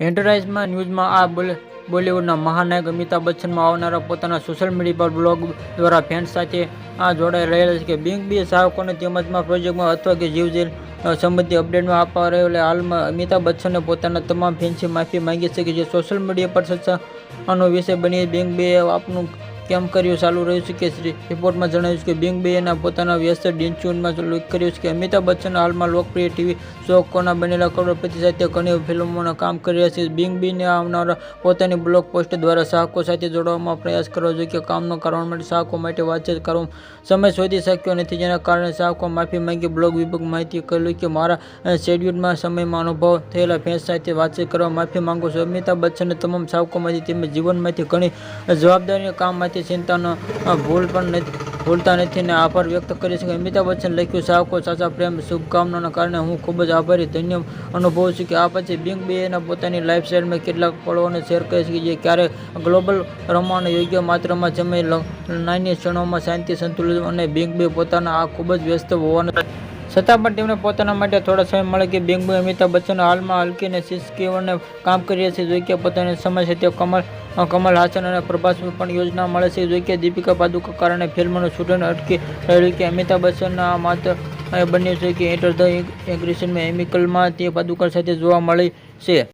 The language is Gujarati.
એન્ટરપ્રાઇઝમાં ન્યૂઝમાં આ બોલે, બોલિવૂડના મહાનાયક અમિતાભ બચ્ચનમાં આવનારા પોતાના સોશિયલ મીડિયા પર બ્લોગ દ્વારા ફેન્સ સાથે આ જોડાઈ રહેલા છે કે બિંગ બી ચાહકોને તેમજમાં પ્રોજેક્ટમાં અથવા કે જીવજેલ સંબંધી અપડેટમાં આપવા રહેલા હાલમાં અમિતાભ બચ્ચને પોતાના તમામ ફેન્સથી માફી માંગી છે કે જે સોશિયલ મીડિયા પર ચર્ચાનો વિષય બની બિંગ બીએ આપનું કેમ કર્યું? ચાલુ રહ્યું છે કે શ્રી રિપોર્ટમાં જણાવ્યું છે કે બિંગ બેના પોતાના વ્યસ્ત ડિન્ચ્યુનમાં ઉલ્લેખ કર્યો છે કે અમિતાભ બચ્ચન હાલમાં લોકપ્રિય ટીવી શો કોના બનેલા કરોડપતિ સાથે ઘણી ફિલ્મોમાં કામ કરી રહ્યા છે. બિંગ બીને આવનારા પોતાની બ્લોગ પોસ્ટ દ્વારા ચાહકો સાથે જોડવામાં પ્રયાસ કરવો જોઈએ કે કામનો કારણ માટે ચાહકો માટે વાતચીત કરવા સમય શોધી શક્યો નથી, જેના કારણે ચાહકો માફી માંગી બ્લોગ વિભાગ માહિતી કહ્યું કે મારા શેડ્યુલમાં સમયમાં અનુભવ થયેલા ફેન્સ સાથે વાતચીત કરવા માફી માંગુ છું. અમિતાભ બચ્ચને તમામ ચાહકોમાંથી તેમજ જીવનમાંથી ઘણી જવાબદારી કામમાંથી ચિંતાનો ભૂલ પણ નથી, ભૂલતા નથી અને આભાર વ્યક્ત કરી શકે અમિતાભ બચ્ચન લખ્યું સાવકો સાચા પ્રેમ, શુભકામનાના કારણે હું ખૂબ જ આભારી, ધન્ય અનુભવું છું કે આ પછી બિંગ બેના પોતાની લાઈફસ્ટાઈલમાં કેટલાક પળોને શેર કરી છે. જે ક્યારેક ગ્લોબલ રમવાનો યોગ્ય માત્રામાં જમે નાની ક્ષણોમાં શાંતિ સંતુલિત અને બિંગ બે પોતાના આ ખૂબ જ વ્યસ્ત હોવાના છતાં પણ તેમને પોતાના માટે થોડા સમય મળે કે બિગ બી અમિતાભ બચ્ચન હાલમાં હલકી અને સિસ્કીવને કામ કરી રહ્યા છે જોઈ કે પોતાની સમય છે તે કમલ કમલ હાસન અને પ્રભાસ પણ યોજના મળે છે. જોઈ કે દીપિકા પાદુકા કારણે ફિલ્મનું શૂટિંગ અટકી રહ્યું કે અમિતાભ બચ્ચન આ માત્ર બન્યું છે કે એન્ટર ધ એગ્રેશનમાં એમિકલમાં તે પાદુકા સાથે જોવા મળી છે.